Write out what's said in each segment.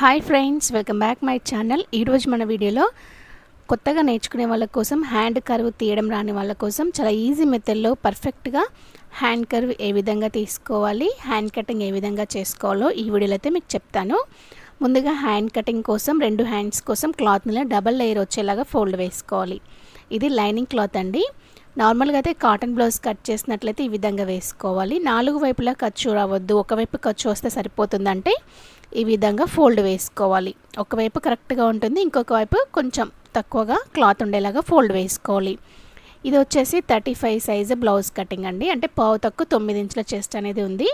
Hi friends welcome back my channel. ఈరోజు మన వీడియోలో కొత్తగా నేర్చుకునే వాళ్ళ కోసం హ్యాండ్ కర్వ్ తీయడం రాని వాళ్ళ కోసం చాలా ఈజీ మెథడ్లో పర్ఫెక్ట్గా హ్యాండ్ కర్వ్ ఏ విధంగా తీసుకోవాలి హ్యాండ్ కటింగ్ ఏ విధంగా చేసుకోవాలో ఈ వీడియోలో అయితే మీకు చెప్తాను. ముందుగా హ్యాండ్ కటింగ్ కోసం రెండు హ్యాండ్స్ కోసం క్లాత్ని డబల్ లేయర్ వచ్చేలాగా ఫోల్డ్ వేసుకోవాలి. ఇది లైనింగ్ క్లాత్ అండి. నార్మల్గా అయితే కాటన్ బ్లౌజ్ కట్ చేసినట్లయితే ఈ విధంగా వేసుకోవాలి. నాలుగు వైపులా ఖర్చు రావద్దు. ఒకవైపు ఖర్చు వస్తే సరిపోతుందంటే ఈ విధంగా ఫోల్డ్ వేసుకోవాలి. ఒకవైపు కరెక్ట్గా ఉంటుంది ఇంకొక వైపు కొంచెం తక్కువగా క్లాత్ ఉండేలాగా ఫోల్డ్ వేసుకోవాలి. ఇది వచ్చేసి thirty five size blouse cutting అండి. అంటే పావు తక్కువ తొమ్మిది ఇంచుల చెస్ట్ అనేది ఉంది.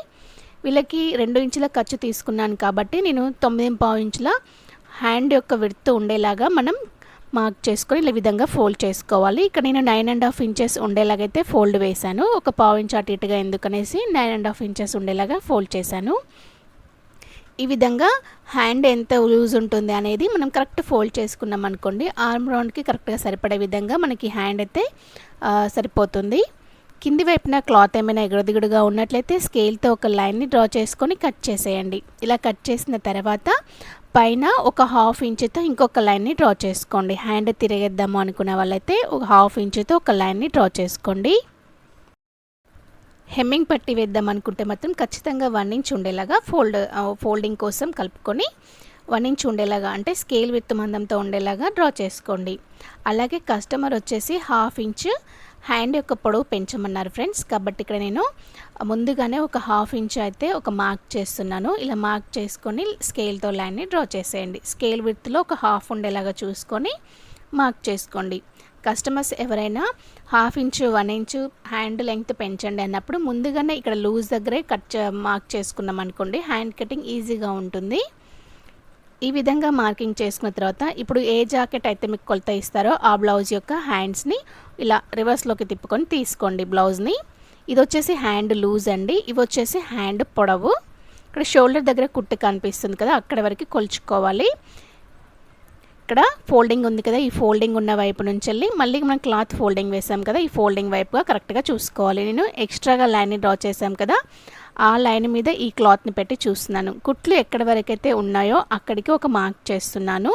వీళ్ళకి రెండు ఇంచుల ఖర్చు తీసుకున్నాను కాబట్టి నేను తొమ్మిది పావు ఇంచుల హ్యాండ్ యొక్క విడ్త్ ఉండేలాగా మనం మార్క్ చేసుకొని ఈ విధంగా ఫోల్డ్ చేసుకోవాలి. ఇక్కడ నేను నైన్ అండ్ హాఫ్ ఇంచెస్ ఉండేలాగైతే ఫోల్డ్ వేశాను. ఒక పావు ఇంచ్ అటు ఇటుగా ఎందుకనేసి నైన్ అండ్ హాఫ్ ఇంచెస్ ఉండేలాగా ఫోల్డ్ చేశాను. ఈ విధంగా హ్యాండ్ ఎంత లూజ్ ఉంటుంది అనేది మనం కరెక్ట్ ఫోల్డ్ చేసుకున్నాం అనుకోండి ఆర్మ్ రౌండ్కి కరెక్ట్గా సరిపడే విధంగా మనకి హ్యాండ్ అయితే సరిపోతుంది. కింది వైపున క్లాత్ ఏమైనా ఎగుడుదిగుడుగా ఉన్నట్లయితే స్కేల్తో ఒక లైన్ని డ్రా చేసుకొని కట్ చేసేయండి. ఇలా కట్ చేసిన తర్వాత పైన ఒక హాఫ్ ఇంచుతో ఇంకొక లైన్ని డ్రా చేసుకోండి. హ్యాండ్ తిరగేద్దాము అనుకునే వాళ్ళైతే ఒక హాఫ్ ఇంచుతో ఒక లైన్ని డ్రా చేసుకోండి. హెమ్మింగ్ పట్టి వేద్దాం అనుకుంటే మాత్రం ఖచ్చితంగా వన్ ఇంచ్ ఉండేలాగా ఫోల్డ్ ఫోల్డింగ్ కోసం కలుపుకొని వన్ ఇంచ్ ఉండేలాగా అంటే స్కేల్ విత్ మందంతో ఉండేలాగా డ్రా చేసుకోండి. అలాగే కస్టమర్ వచ్చేసి హాఫ్ ఇంచ్ హ్యాండ్ యొక్క పొడవు పెంచమన్నారు ఫ్రెండ్స్ కాబట్టి ఇక్కడ నేను ముందుగానే ఒక హాఫ్ ఇంచ్ అయితే ఒక మార్క్ చేస్తున్నాను. ఇలా మార్క్ చేసుకొని స్కేల్తో లైన్ని డ్రా చేసేయండి. స్కేల్ విత్లో ఒక హాఫ్ ఉండేలాగా చూసుకొని మార్క్ చేసుకోండి. కస్టమర్స్ ఎవరైనా half inch one inch hand length పెంచండి అన్నప్పుడు ముందుగానే ఇక్కడ లూజ్ దగ్గరే కట్ మార్క్ చేసుకున్నాం అనుకోండి హ్యాండ్ కటింగ్ ఈజీగా ఉంటుంది. ఈ విధంగా మార్కింగ్ చేసుకున్న తర్వాత ఇప్పుడు ఏ జాకెట్ అయితే మీకు కొలత ఇస్తారో ఆ బ్లౌజ్ యొక్క హ్యాండ్స్ని ఇలా రివర్స్లోకి తిప్పుకొని తీసుకోండి బ్లౌజ్ని ఇది వచ్చేసి హ్యాండ్ లూజ్ అండి. ఇవి వచ్చేసి హ్యాండ్ పొడవు. ఇక్కడ షోల్డర్ దగ్గర కుట్టు కనిపిస్తుంది కదా అక్కడ వరకు కొలుచుకోవాలి. ఇక్కడ ఫోల్డింగ్ ఉంది కదా ఈ ఫోల్డింగ్ ఉన్న వైపు నుంచి వెళ్ళి మళ్ళీ మనం క్లాత్ ఫోల్డింగ్ వేసాం కదా ఈ ఫోల్డింగ్ వైపుగా కరెక్ట్గా చూసుకోవాలి. నేను ఎక్స్ట్రాగా లైన్ని డ్రా చేసాం కదా ఆ లైన్ మీద ఈ క్లాత్ని పెట్టి చూస్తున్నాను. కుట్లు ఎక్కడి వరకైతే ఉన్నాయో అక్కడికి ఒక మార్క్ చేస్తున్నాను.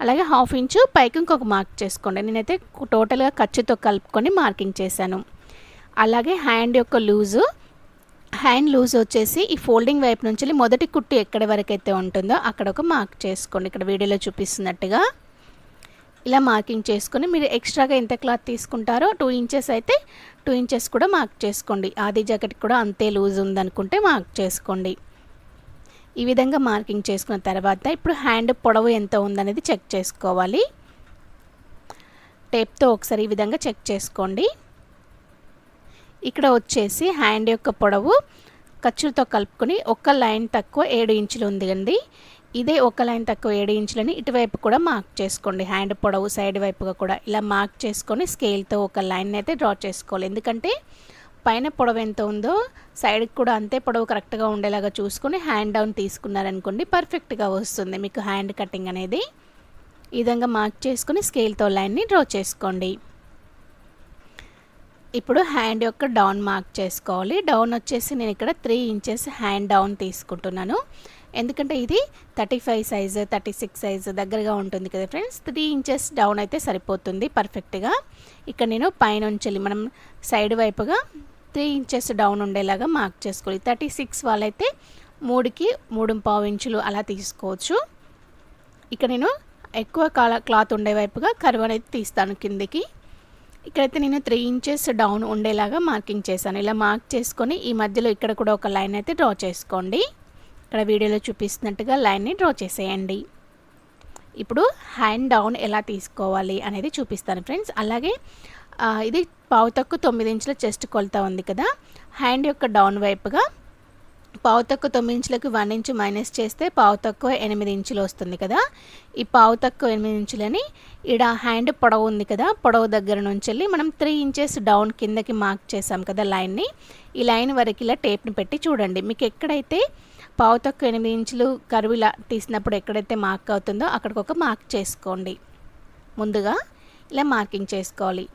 అలాగే హాఫ్ ఇంచు పైకి ఇంకొక మార్క్ చేసుకోండి. నేనైతే టోటల్గా ఖర్చుతో కలుపుకొని మార్కింగ్ చేశాను. అలాగే హ్యాండ్ యొక్క లూజు హ్యాండ్ లూజ్ వచ్చేసి ఈ ఫోల్డింగ్ వైపు నుంచి మొదటి కుట్టు ఎక్కడి వరకు అయితే ఉంటుందో అక్కడ ఒక మార్క్ చేసుకోండి. ఇక్కడ వీడియోలో చూపిస్తున్నట్టుగా ఇలా మార్కింగ్ చేసుకొని మీరు ఎక్స్ట్రాగా ఎంత క్లాత్ తీసుకుంటారో టూ ఇంచెస్ అయితే టూ ఇంచెస్ కూడా మార్క్ చేసుకోండి. ఆది జాకెట్ కూడా అంతే లూజ్ ఉందనుకుంటే మార్క్ చేసుకోండి. ఈ విధంగా మార్కింగ్ చేసుకున్న తర్వాత ఇప్పుడు హ్యాండ్ పొడవు ఎంత ఉందనేది చెక్ చేసుకోవాలి. టేప్తో ఒకసారి ఈ విధంగా చెక్ చేసుకోండి. ఇక్కడ వచ్చేసి హ్యాండ్ యొక్క పొడవు ఖర్చులతో కలుపుకొని ఒక లైన్ తక్కువ ఏడు ఇంచులు ఉంది ఇదే ఒక లైన్ తక్కువ ఏడు ఇంచులని ఇటువైపు కూడా మార్క్ చేసుకోండి. హ్యాండ్ పొడవు సైడ్ వైపుగా కూడా ఇలా మార్క్ చేసుకొని స్కేల్తో ఒక లైన్ అయితే డ్రా చేసుకోవాలి. ఎందుకంటే పైన పొడవు ఎంత ఉందో సైడ్కి కూడా అంతే పొడవు కరెక్ట్గా ఉండేలాగా చూసుకొని హ్యాండ్ డౌన్ తీసుకున్నారనుకోండి పర్ఫెక్ట్గా వస్తుంది మీకు హ్యాండ్ కటింగ్ అనేది. ఈ విధంగా మార్క్ చేసుకొని స్కేల్తో లైన్ని డ్రా చేసుకోండి. ఇప్పుడు హ్యాండ్ యొక్క డౌన్ మార్క్ చేసుకోవాలి. డౌన్ వచ్చేసి నేను ఇక్కడ త్రీ ఇంచెస్ హ్యాండ్ డౌన్ తీసుకుంటున్నాను. ఎందుకంటే ఇది thirty five size thirty six size దగ్గరగా ఉంటుంది కదా ఫ్రెండ్స్. త్రీ ఇంచెస్ డౌన్ అయితే సరిపోతుంది పర్ఫెక్ట్గా. ఇక్కడ నేను పైనుంచి మనం సైడ్ వైపుగా త్రీ ఇంచెస్ డౌన్ ఉండేలాగా మార్క్ చేసుకోవాలి. థర్టీ సిక్స్ వాళ్ళైతే మూడుకి మూడు పావు ఇంచులు అలా తీసుకోవచ్చు. ఇక్కడ నేను ఎక్కువ కాల క్లాత్ ఉండే వైపుగా కరువు అనేది తీస్తాను కిందికి. ఇక్కడైతే నేను త్రీ ఇంచెస్ డౌన్ ఉండేలాగా మార్కింగ్ చేశాను. ఇలా మార్క్ చేసుకొని ఈ మధ్యలో ఇక్కడ కూడా ఒక లైన్ అయితే డ్రా చేసుకోండి. ఇక్కడ వీడియోలో చూపిస్తున్నట్టుగా లైన్ని డ్రా చేసేయండి. ఇప్పుడు హ్యాండ్ డౌన్ ఎలా తీసుకోవాలి అనేది చూపిస్తాను ఫ్రెండ్స్ అలాగే ఇది పావు తక్కువ తొమ్మిది ఇంచుల చెస్ట్ కొలత ఉంది కదా. హ్యాండ్ యొక్క డౌన్ వైపుగా పావు తక్కువ తొమ్మిది ఇంచులకు వన్ ఇంచు మైనస్ చేస్తే పావు తక్కువ ఎనిమిది ఇంచులు వస్తుంది కదా. ఈ పావు తక్కువ ఎనిమిది ఇంచులని ఈడ హ్యాండ్ పొడవు ఉంది కదా పొడవు దగ్గర నుంచి వెళ్ళి మనం త్రీ ఇంచెస్ డౌన్ కిందకి మార్క్ చేసాం కదా లైన్ని. ఈ లైన్ వరకు ఇలా టేప్ని పెట్టి చూడండి. మీకు ఎక్కడైతే పావు తక్కువ ఎనిమిది ఇంచులు కరువులా తీసినప్పుడు ఎక్కడైతే మార్క్ అవుతుందో అక్కడికి ఒక మార్క్ చేసుకోండి. ముందుగా ఇలా మార్కింగ్ చేసుకోవాలి.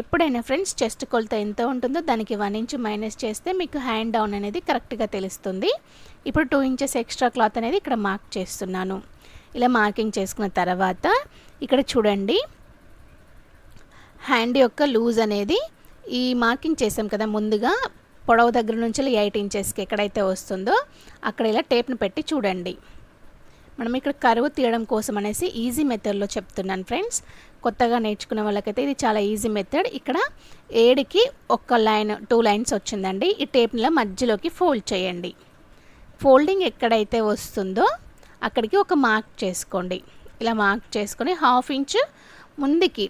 ఎప్పుడైనా ఫ్రెండ్స్ చెస్ట్ కొలత ఎంత ఉంటుందో దానికి వన్ ఇంచ్ మైనస్ చేస్తే మీకు హ్యాండ్ డౌన్ అనేది కరెక్ట్గా తెలుస్తుంది. ఇప్పుడు టూ ఇంచెస్ ఎక్స్ట్రా క్లాత్ అనేది ఇక్కడ మార్క్ చేస్తున్నాను. ఇలా మార్కింగ్ చేసుకున్న తర్వాత ఇక్కడ చూడండి. హ్యాండ్ యొక్క లూజ్ అనేది ఈ మార్కింగ్ చేసాం కదా ముందుగా పొడవు దగ్గర నుంచి ఎయిట్ ఇంచెస్కి ఎక్కడైతే వస్తుందో అక్కడ ఇలా టేప్ను పెట్టి చూడండి. మనం ఇక్కడ కరువు తీయడం కోసం అనేసి ఈజీ మెథడ్లో చెప్తున్నాను ఫ్రెండ్స్ కొత్తగా నేర్చుకునే వాళ్ళకైతే ఇది చాలా ఈజీ మెథడ్ ఇక్కడ ఏడుకి ఒక్క లైన్ టూ లైన్స్ వచ్చిందండి. ఈ టేప్ని మధ్యలోకి ఫోల్డ్ చేయండి. ఫోల్డింగ్ ఎక్కడైతే వస్తుందో అక్కడికి ఒక మార్క్ చేసుకోండి. ఇలా మార్క్ చేసుకొని హాఫ్ ఇంచ్ ముందుకి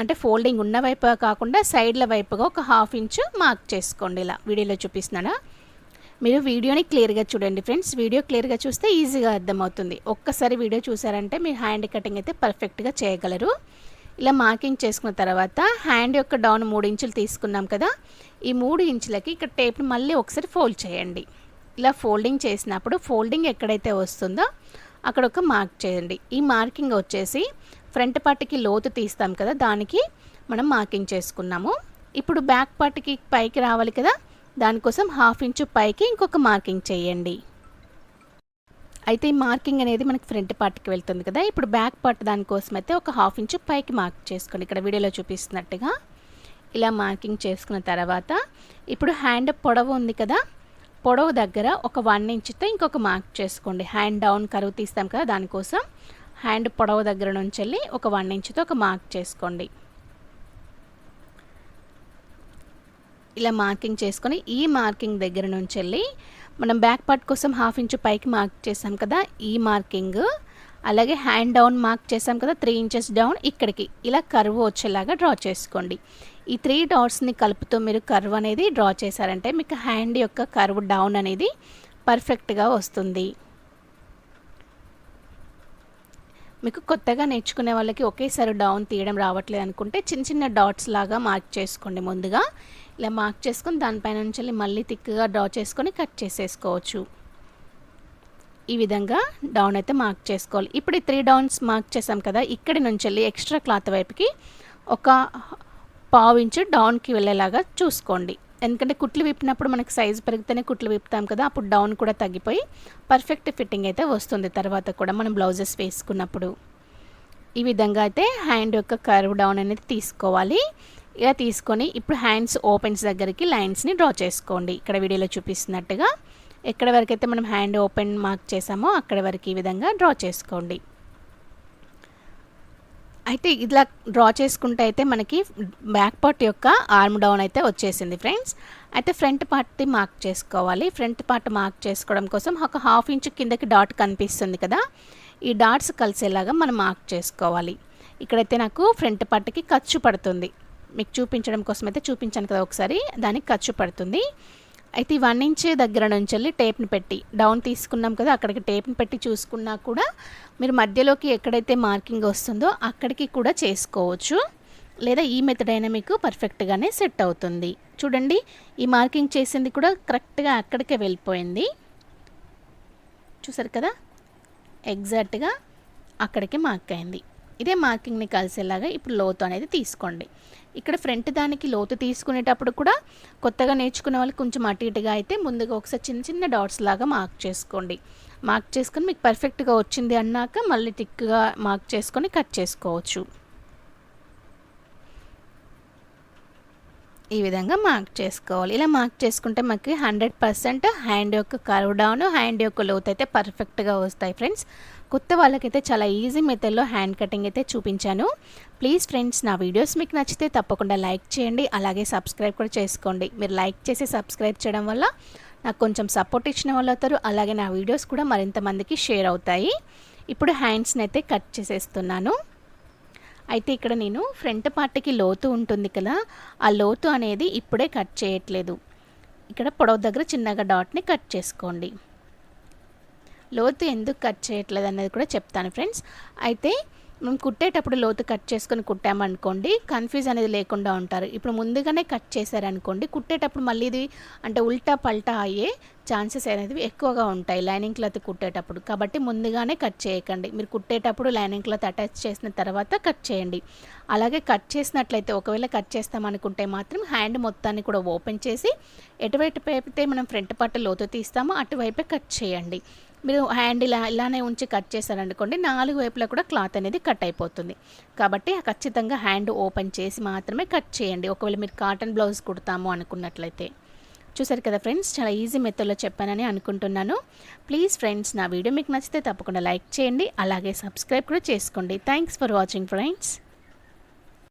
అంటే ఫోల్డింగ్ ఉన్న వైపు కాకుండా సైడ్ల వైపుగా ఒక హాఫ్ ఇంచ్ మార్క్ చేసుకోండి. ఇలా వీడియోలో చూపిస్తున్నాడా మీరు వీడియోని క్లియర్గా చూడండి ఫ్రెండ్స్. వీడియో క్లియర్గా చూస్తే ఈజీగా అర్థమవుతుంది. ఒక్కసారి వీడియో చూసారంటే మీరు హ్యాండ్ కటింగ్ అయితే పర్ఫెక్ట్గా చేయగలరు. ఇలా మార్కింగ్ చేసుకున్న తర్వాత హ్యాండ్ యొక్క డౌన్ మూడు ఇంచులు తీసుకున్నాం కదా. ఈ మూడు ఇంచులకి ఇక్కడ టేప్ని మళ్ళీ ఒకసారి ఫోల్డ్ చేయండి. ఇలా ఫోల్డింగ్ చేసినప్పుడు ఫోల్డింగ్ ఎక్కడైతే వస్తుందో అక్కడ ఒక మార్క్ చేయండి. ఈ మార్కింగ్ వచ్చేసి ఫ్రంట్ పార్ట్కి లోతు తీస్తాం కదా దానికి మనం మార్కింగ్ చేసుకున్నాము. ఇప్పుడు బ్యాక్ పార్ట్కి పైకి రావాలి కదా. దానికోసం హాఫ్ ఇంచు పైకి ఇంకొక మార్కింగ్ చేయండి. అయితే ఈ మార్కింగ్ అనేది మనకి ఫ్రంట్ పార్ట్కి వెళ్తుంది కదా. ఇప్పుడు బ్యాక్ పార్ట్ దానికోసం అయితే ఒక హాఫ్ ఇంచు పైకి మార్క్ చేసుకోండి. ఇక్కడ వీడియోలో చూపిస్తున్నట్టుగా ఇలా మార్కింగ్ చేసుకున్న తర్వాత ఇప్పుడు హ్యాండ్ పొడవు ఉంది కదా. పొడవు దగ్గర ఒక వన్ ఇంచ్తో ఇంకొక మార్క్ చేసుకోండి. హ్యాండ్ డౌన్ కరువు తీస్తాం కదా దానికోసం. హ్యాండ్ పొడవు దగ్గర నుంచి వెళ్ళి ఒక వన్ ఇంచ్తో ఒక మార్క్ చేసుకోండి. ఇలా మార్కింగ్ చేసుకొని ఈ మార్కింగ్ దగ్గర నుంచి వెళ్ళి మనం బ్యాక్ పార్ట్ కోసం హాఫ్ ఇంచు పైకి మార్క్ చేసాం కదా ఈ మార్కింగ్. అలాగే హ్యాండ్ డౌన్ మార్క్ చేసాం కదా త్రీ ఇంచెస్ డౌన్ ఇక్కడికి. ఇలా కర్వ్ వచ్చేలాగా డ్రా చేసుకోండి. ఈ త్రీ డాట్స్ని కలుపుతూ మీరు కర్వ్ అనేది డ్రా చేశారంటే మీకు హ్యాండ్ యొక్క కర్వ్ డౌన్ అనేది పర్ఫెక్ట్గా వస్తుంది. మీకు కొత్తగా నేర్చుకునే వాళ్ళకి ఒకేసారి డౌన్ తీయడం రావట్లేదు అనుకుంటే చిన్న చిన్న డాట్స్ లాగా మార్క్ చేసుకోండి ముందుగా. ఇలా మార్క్ చేసుకొని దానిపైన నుంచి మళ్ళీ థిక్గా డ్రా చేసుకొని కట్ చేసేసుకోవచ్చు. ఈ విధంగా డౌన్ అయితే మార్క్ చేసుకోవాలి. ఇప్పుడు ఈ త్రీ డౌన్స్ మార్క్ చేసాం కదా ఇక్కడి నుంచి వెళ్ళి ఎక్స్ట్రా క్లాత్ వైపుకి ఒక పావు ఇంచు డౌన్కి వెళ్ళేలాగా చూసుకోండి. ఎందుకంటే కుట్లు విప్పినప్పుడు మనకి సైజు పెరిగితేనే కుట్లు విప్పుతాం కదా అప్పుడు డౌన్ కూడా తగ్గిపోయి పర్ఫెక్ట్ ఫిట్టింగ్ అయితే వస్తుంది తర్వాత కూడా మనం బ్లౌజెస్ వేసుకున్నప్పుడు. ఈ విధంగా అయితే హ్యాండ్ యొక్క కర్వ్ డౌన్ అనేది తీసుకోవాలి. ఇలా తీసుకొని ఇప్పుడు హ్యాండ్స్ ఓపెన్స్ దగ్గరికి లైన్స్ని డ్రా చేసుకోండి. ఇక్కడ వీడియోలో చూపిస్తున్నట్టుగా ఎక్కడ వరకు అయితే మనం హ్యాండ్ ఓపెన్ మార్క్ చేసామో అక్కడ వరకు ఈ విధంగా డ్రా చేసుకోండి. అయితే ఇలా డ్రా చేసుకుంటే అయితే మనకి బ్యాక్ పార్ట్ యొక్క ఆర్మ్ డౌన్ అయితే వచ్చేసింది ఫ్రెండ్స్. అయితే ఫ్రంట్ పార్ట్ని మార్క్ చేసుకోవాలి. ఫ్రంట్ పార్ట్ మార్క్ చేసుకోవడం కోసం ఒక హాఫ్ ఇంచ్ కిందకి డాట్ కనిపిస్తుంది కదా. ఈ డాట్స్ కలిసేలాగా మనం మార్క్ చేసుకోవాలి. ఇక్కడైతే నాకు ఫ్రంట్ పార్ట్కి ఖర్చు పడుతుంది. మీకు చూపించడం కోసం అయితే చూపించాను కదా ఒకసారి. దానికి ఖర్చు పడుతుంది. అయితే ఈ వన్ ఇంచ్ దగ్గర నుంచి వెళ్ళి టేప్ని పెట్టి డౌన్ తీసుకున్నాం కదా అక్కడికి టేప్ని పెట్టి చూసుకున్నా కూడా మీరు మధ్యలోకి ఎక్కడైతే మార్కింగ్ వస్తుందో అక్కడికి కూడా చేసుకోవచ్చు. లేదా ఈ మెథడ్ అయినా మీకు పర్ఫెక్ట్గానే సెట్ అవుతుంది. చూడండి ఈ మార్కింగ్ చేసింది కూడా కరెక్ట్గా అక్కడికే వెళ్ళిపోయింది. చూసారు కదా? ఎగ్జాక్ట్గా అక్కడికి మార్క్ అయింది. ఇదే మార్కింగ్ని కలిసేలాగా ఇప్పుడు లోతు అనేది తీసుకోండి. ఇక్కడ ఫ్రంట్ దానికి లోతు తీసుకునేటప్పుడు కూడా కొత్తగా నేర్చుకునే వాళ్ళకి కొంచెం అటు ఇటుగా అయితే ముందుగా ఒకసారి చిన్న చిన్న డాట్స్ లాగా మార్క్ చేసుకోండి. మార్క్ చేసుకొని మీకు పర్ఫెక్ట్గా వచ్చింది అన్నాక మళ్ళీ టిక్గా మార్క్ చేసుకొని కట్ చేసుకోవచ్చు. ఈ విధంగా మార్క్ చేసుకోవాలి. ఇలా మార్క్ చేసుకుంటే మనకి హండ్రెడ్ పర్సెంట్ హ్యాండ్ యొక్క కర్వ్ డౌన్ హ్యాండ్ యొక్క లోత్ అయితే పర్ఫెక్ట్గా వస్తాయి ఫ్రెండ్స్. కొత్త వాళ్ళకైతే చాలా ఈజీ మెథడ్లో హ్యాండ్ కటింగ్ అయితే చూపించాను. ప్లీజ్ ఫ్రెండ్స్ నా వీడియోస్ మీకు నచ్చితే తప్పకుండా లైక్ చేయండి అలాగే సబ్స్క్రైబ్ కూడా చేసుకోండి. మీరు లైక్ చేసి సబ్స్క్రైబ్ చేయడం వల్ల నాకు కొంచెం సపోర్ట్ ఇచ్చిన వాళ్ళు అవుతారు అలాగే నా వీడియోస్ కూడా మరింత మందికి షేర్ అవుతాయి. ఇప్పుడు హ్యాండ్స్ని అయితే కట్ చేసేస్తున్నాను. అయితే ఇక్కడ నేను ఫ్రంట్ పార్ట్కి లోతు ఉంటుంది కదా ఆ లోతు అనేది ఇప్పుడే కట్ చేయట్లేదు. ఇక్కడ పొడవు దగ్గర చిన్నగా డాట్ని కట్ చేసుకోండి. లోతు ఎందుకు కట్ చేయట్లేదు అనేది కూడా చెప్తాను ఫ్రెండ్స్. అయితే మనం కుట్టేటప్పుడు లోతు కట్ చేసుకొని కుట్టామనుకోండి కన్ఫ్యూజ్ అనేది లేకుండా ఉంటారు. ఇప్పుడు ముందుగానే కట్ చేశారనుకోండి కుట్టేటప్పుడు మళ్ళీ ఇది అంటే ఉల్టా పల్టా అయ్యే ఛాన్సెస్ అనేది ఎక్కువగా ఉంటాయి లైనింగ్ క్లాత్ కుట్టేటప్పుడు. కాబట్టి ముందుగానే కట్ చేయకండి. మీరు కుట్టేటప్పుడు లైనింగ్ క్లాత్ అటాచ్ చేసిన తర్వాత కట్ చేయండి. అలాగే కట్ చేసినట్లయితే ఒకవేళ కట్ చేస్తామనుకుంటే మాత్రం హ్యాండ్ మొత్తాన్ని కూడా ఓపెన్ చేసి ఎటువైపు అయితే మనం ఫ్రంట్ పట్ట లోతు తీస్తామో అటువైపే కట్ చేయండి. మీరు హ్యాండ్ ఇలా ఇలానే ఉంచి కట్ చేశారనుకోండి నాలుగు వైపులా కూడా క్లాత్ అనేది కట్ అయిపోతుంది. కాబట్టి ఖచ్చితంగా హ్యాండ్ ఓపెన్ చేసి మాత్రమే కట్ చేయండి. ఒకవేళ మీరు కాటన్ బ్లౌజ్ కుడతాము అనుకున్నట్లయితే. చూసారు కదా ఫ్రెండ్స్ చాలా ఈజీ మెథడ్లో చెప్పానని అనుకుంటున్నాను. ప్లీజ్ ఫ్రెండ్స్ నా వీడియో మీకు నచ్చితే తప్పకుండా లైక్ చేయండి. అలాగే సబ్స్క్రైబ్ కూడా చేసుకోండి. Thanks for watching friends